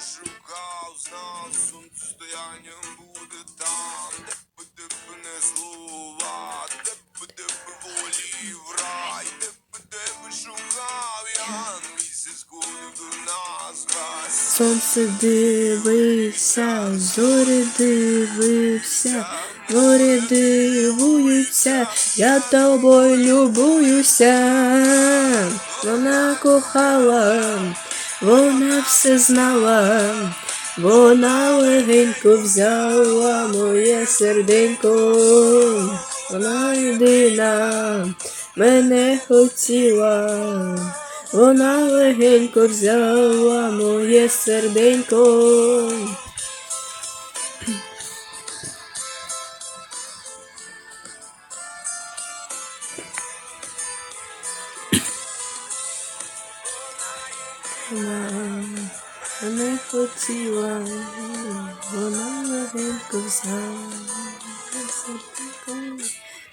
шукав, знав, сонцестоянням буде там, де б тебе не слова, де б тебе волі в рай, де б тебе шукав, я місяць ходив до нас весь. Сонце дивився, зорі дивився, зорі дивуються, я тобою любуюся. Вона кохала, вона все знала, вона легенько взяла моє серденько, вона єдина мене хотіла. Вона легенько взяла моє серденько. Мене хотіла, вона легенько взяла моє серденько.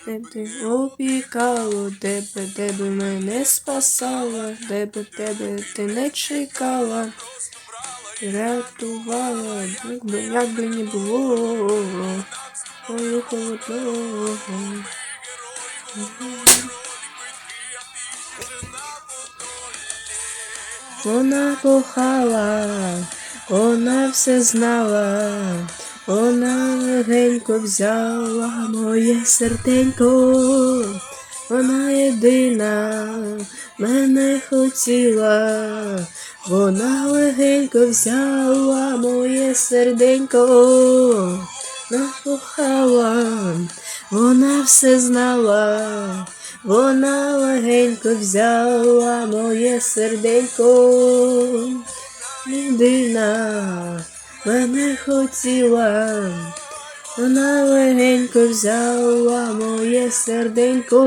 Тебе опікало, тебе, тебе мене спасала, тебе, тебе ти не чекала, рятувала, як би не було, ой, холодного. Вона кохала, вона все знала, вона легенько взяла моє серденько, вона єдина мене хотіла, вона легенько взяла моє серденько, вона кохала, вона все знала. Вона легенько взяла моє серденько, людина мене хотіла, вона легенько взяла моє серденько,